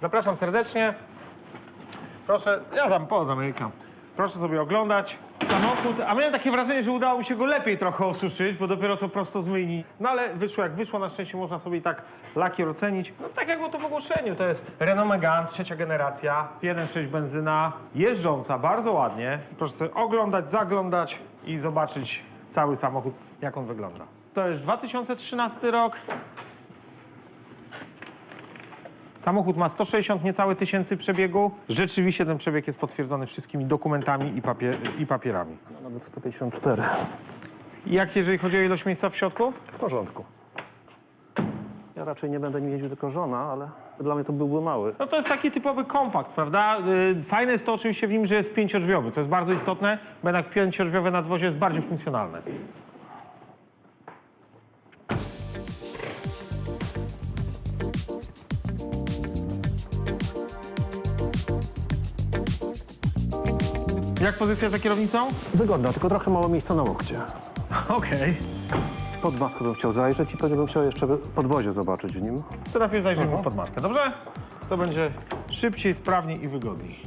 Zapraszam serdecznie. Proszę, ja tam pozamykam. Proszę sobie oglądać samochód. A miałem takie wrażenie, że udało mi się go lepiej trochę osuszyć, bo dopiero co prosto z myjni. No ale wyszło jak wyszło, na szczęście można sobie i tak lakier ocenić. No tak jak było to w ogłoszeniu, to jest Renault Megane, trzecia generacja, 1.6 benzyna, jeżdżąca bardzo ładnie. Proszę sobie oglądać, zaglądać i zobaczyć cały samochód, jak on wygląda. To jest 2013 rok. Samochód ma 160 niecałe tysięcy przebiegu. Rzeczywiście ten przebieg jest potwierdzony wszystkimi dokumentami i, papier i papierami. Nawet 154. Jak jeżeli chodzi o ilość miejsca w środku? W porządku. Ja raczej nie będę nim jeździł tylko żona, ale dla mnie to byłby mały. No to jest taki typowy kompakt, prawda? Yy, Fajne jest to oczywiście w nim, że jest pięciodrzwiowy, co jest bardzo istotne, bo jednak pięciodrzwiowe nadwozie jest bardziej funkcjonalne. Jak pozycja za kierownicą? Wygodna, tylko trochę mało miejsca na łokcie. Okej. Pod maskę bym chciał zajrzeć i pewnie bym chciał jeszcze podwozie zobaczyć w nim. To najpierw zajrzyjmy pod maskę, dobrze? To będzie szybciej, sprawniej i wygodniej.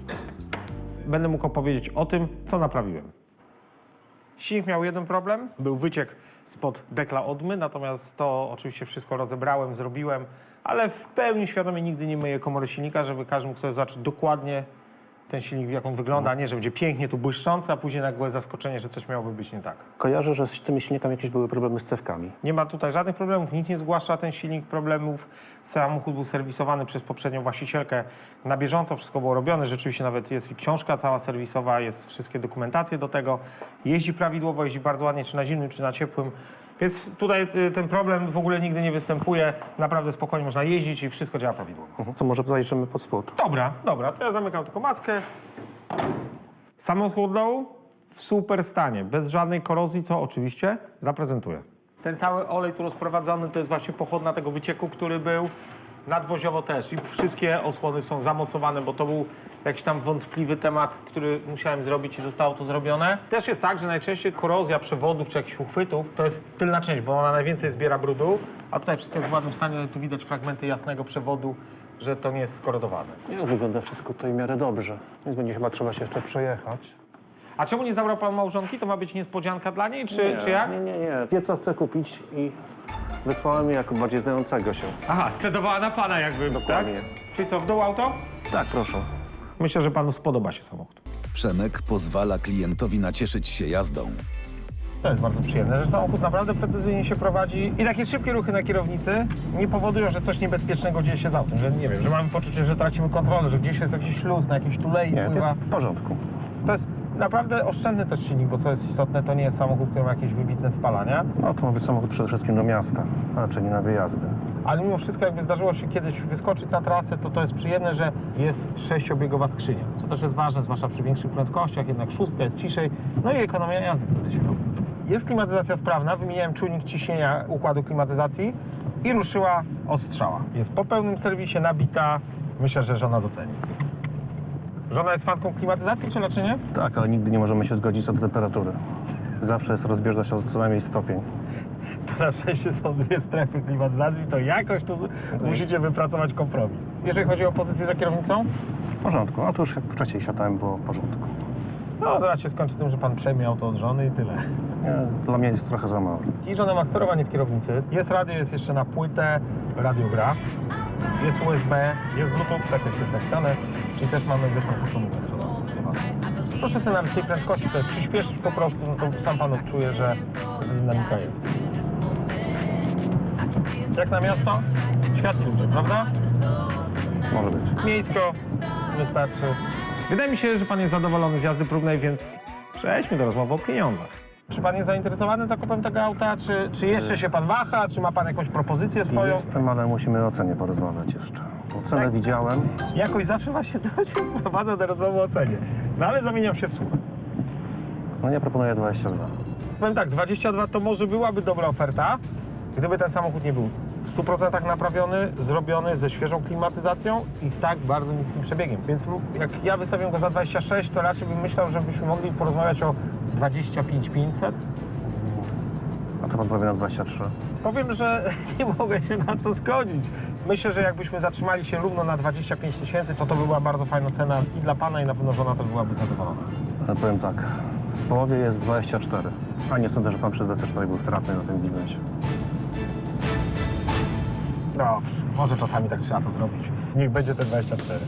Będę mógł opowiedzieć o tym, co naprawiłem. Silnik miał jeden problem, był wyciek spod dekla odmy, natomiast to oczywiście wszystko rozebrałem, zrobiłem, ale w pełni świadomie nigdy nie myję komory silnika, żeby każdy mógł sobie zobaczyć dokładnie ten silnik, jak on wygląda, a nie, że będzie pięknie tu błyszczący, a później nagłe zaskoczenie, że coś miałoby być nie tak. Kojarzę, że z tymi silnikami jakieś były problemy z cewkami. Nie ma tutaj żadnych problemów, nic nie zgłasza ten silnik problemów. Samochód był serwisowany przez poprzednią właścicielkę na bieżąco, wszystko było robione. Rzeczywiście nawet jest i książka cała serwisowa, jest wszystkie dokumentacje do tego. Jeździ prawidłowo, jeździ bardzo ładnie, czy na zimnym, czy na ciepłym. Więc tutaj y, ten problem w ogóle nigdy nie występuje. Naprawdę spokojnie można jeździć i wszystko działa prawidłowo. Mhm. To może zajrzymy pod spód. Dobra, dobra, to ja zamykam tylko maskę. Samochód low w super stanie, bez żadnej korozji, co oczywiście zaprezentuję. Ten cały olej tu rozprowadzony to jest właśnie pochodna tego wycieku, który był nadwoziowo też i wszystkie osłony są zamocowane, bo to był jakiś tam wątpliwy temat, który musiałem zrobić i zostało to zrobione. Też jest tak, że najczęściej korozja przewodów czy jakichś uchwytów to jest tylna część, bo ona najwięcej zbiera brudu, a tutaj wszystko jest w ładnym stanie, tu widać fragmenty jasnego przewodu, że to nie jest skorodowane. Nie, wygląda wszystko tutaj w miarę dobrze. Więc będzie chyba trzeba się jeszcze przejechać. A czemu nie zabrał pan małżonki? To ma być niespodzianka dla niej, czy, czy jak? Nie, nie, nie. Wie, co chce kupić i wysłałem mi jako bardziej znającego się. Aha, stedowała na pana jakby, Dokładnie. tak? Czyli co, w dół auto? Tak, proszę. Myślę, że panu spodoba się samochód. Przemek pozwala klientowi nacieszyć się jazdą. To jest bardzo przyjemne, że samochód naprawdę precyzyjnie się prowadzi i takie szybkie ruchy na kierownicy nie powodują, że coś niebezpiecznego dzieje się z autem, że nie wiem, że mamy poczucie, że tracimy kontrolę, że gdzieś jest jakiś śluz, na jakiejś tulei Nie, to jest pływa. w porządku. To jest naprawdę oszczędny też silnik, bo co jest istotne, to nie jest samochód, który ma jakieś wybitne spalania, No to ma być samochód przede wszystkim do miasta, a raczej nie na wyjazdy. ale mimo wszystko jakby zdarzyło się kiedyś wyskoczyć na trasę, to to jest przyjemne, że jest sześciobiegowa skrzynia, co też jest ważne, zwłaszcza przy większych prędkościach, jednak szóstka jest ciszej, no i ekonomia jazdy wtedy się robi. Jest klimatyzacja sprawna, wymieniałem czujnik ciśnienia układu klimatyzacji i ruszyła ostrzała. Jest po pełnym serwisie, nabita, myślę, że żona doceni. Żona jest fanką klimatyzacji, czy raczej nie? Tak, ale nigdy nie możemy się zgodzić co do temperatury. Zawsze jest rozbieżność o co najmniej stopień. Na szczęście są dwie strefy klimatyzacji, to jakoś tu musicie wypracować kompromis. Jeżeli chodzi o pozycję za kierownicą, W porządku. No to już jak wcześniej siadałem, było w porządku. no zaraz się skończy tym, że pan przejmie auto od żony i tyle. Nie, dla mnie jest trochę za mało. I żona ma sterowanie w kierownicy. Jest radio, jest jeszcze na płytę, radio gra. Jest USB, jest Bluetooth, tak jak jest napisane, czyli też mamy zestaw budowany. Proszę sobie nawet z tej prędkości tutaj przyspieszyć po prostu, no to sam pan odczuje, że że dynamika jest. Jak na miasto? Świat i ludzie, prawda? Może być. Miejsko wystarczy. Wydaje mi się, że pan jest zadowolony z jazdy próbnej, więc przejdźmy do rozmowy o pieniądzach. Czy pan jest zainteresowany zakupem tego auta? Czy, czy jeszcze się pan waha? Czy ma pan jakąś propozycję swoją? Jestem, ale musimy o cenie porozmawiać jeszcze. Bo cenę Tak? widziałem. Jakoś zawsze właśnie to się sprowadza do rozmowy o cenie. No ale zamieniam się w słuch. No nie proponuję 22. Powiem tak, 22 to może byłaby dobra oferta, gdyby ten samochód nie był w 100% naprawiony, zrobiony ze świeżą klimatyzacją i z tak bardzo niskim przebiegiem. Więc jak ja wystawiam go za 26, to raczej bym myślał, żebyśmy mogli porozmawiać o 25 500. A Co pan powie na 23? Powiem, że nie mogę się na to zgodzić. Myślę, że jakbyśmy zatrzymali się równo na 25 tysięcy, to to by była bardzo fajna cena i dla pana, i na pewno żona też byłaby zadowolona. Ale powiem tak, w połowie jest 24. A nie sądzę, że pan przez 24 był stratny na tym biznesie. Dobrze, może czasami tak trzeba to zrobić. Niech będzie te 24.